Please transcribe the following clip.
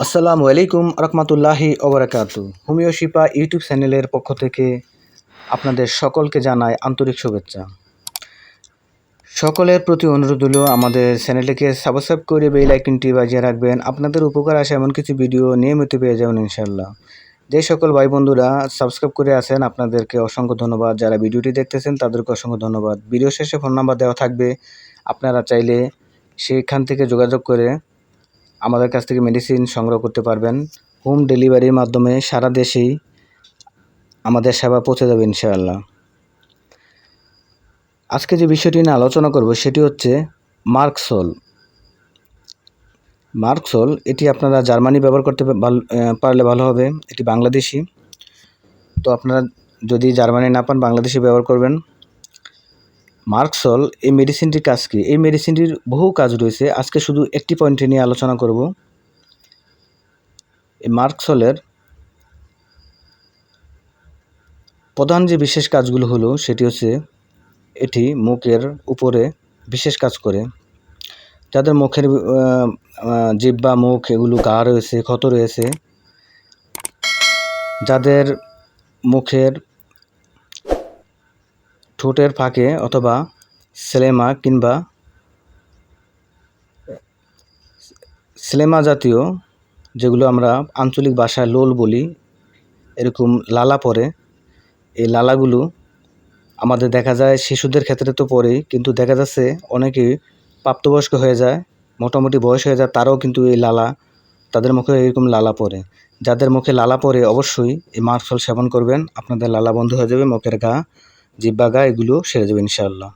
আসসালামু আলাইকুম রহমতুল্লাহি ওবরাকাতু। হোমিও শিপা ইউটিউব চ্যানেলের পক্ষ থেকে আপনাদের সকলকে জানাই আন্তরিক শুভেচ্ছা। সকলের প্রতি অনুরোধ হলো আমাদের চ্যানেলটিকে সাবস্ক্রাইব করে বেল আইকনটি বাজিয়ে রাখবেন। আপনাদের উপকার আসে এমন কিছু ভিডিও নিয়মিত পেয়ে যাবেন ইনশাল্লাহ যে সকল ভাই বন্ধুরা সাবস্ক্রাইব করে আছেন, আপনাদেরকে অসংখ্য ধন্যবাদ। যারা ভিডিওটি দেখতেছেন, তাদেরকে অসংখ্য ধন্যবাদ। ভিডিও শেষে ফোন নাম্বার দেওয়া থাকবে। আপনারা চাইলে সেখান থেকে যোগাযোগ করে আমাদের কাছ থেকে মেডিসিন সংগ্রহ করতে পারবেন। হোম ডেলিভারির মাধ্যমে সারা দেশেই আমাদের সেবা পৌঁছে যাবে ইনশাআল্লাহ। আজকে যে বিষয়টি নিয়ে আলোচনা করব সেটি হচ্ছে মার্কসোল মার্কসোল এটি আপনারা জার্মানি ব্যবহার করতে পারলে ভালো হবে। এটি বাংলাদেশি। তো আপনারা যদি জার্মানি না পান, বাংলাদেশি ব্যবহার করবেন। মার্কসল, এই মেডিসিনটির কাজ কী? এই মেডিসিনটির বহু কাজ রয়েছে। আজকে শুধু একটি পয়েন্টে নিয়ে আলোচনা করব। এই মার্কসলের প্রধান যে বিশেষ কাজগুলো হলো, সেটি হচ্ছে এটি মুখের উপরে বিশেষ কাজ করে। যাদের মুখের জিভ বা মুখ এগুলো গা রয়েছে, ক্ষত রয়েছে। যাদের মুখের ঠোঁটের ফাঁকে অথবা সেলেমা কিংবা সেলেমা জাতীয়, যেগুলো আমরা আঞ্চলিক ভাষায় লোল বলি, এরকম লালা পরে। এই লালাগুলো আমাদের দেখা যায় শিশুদের ক্ষেত্রে তো পরেই, কিন্তু দেখা যাচ্ছে অনেকেই প্রাপ্তবয়স্ক হয়ে যায়, মোটামুটি বয়স হয়ে যায়, তারাও কিন্তু এই লালা, তাদের মুখে এরকম লালা পরে। যাদের মুখে লালা পরে অবশ্যই এই মার্কসল সেবন করবেন, আপনাদের লালা বন্ধ হয়ে যাবে, মুখের গা জিব্বা বাগা এগুলো সেরে যাবে ইনশাআল্লাহ।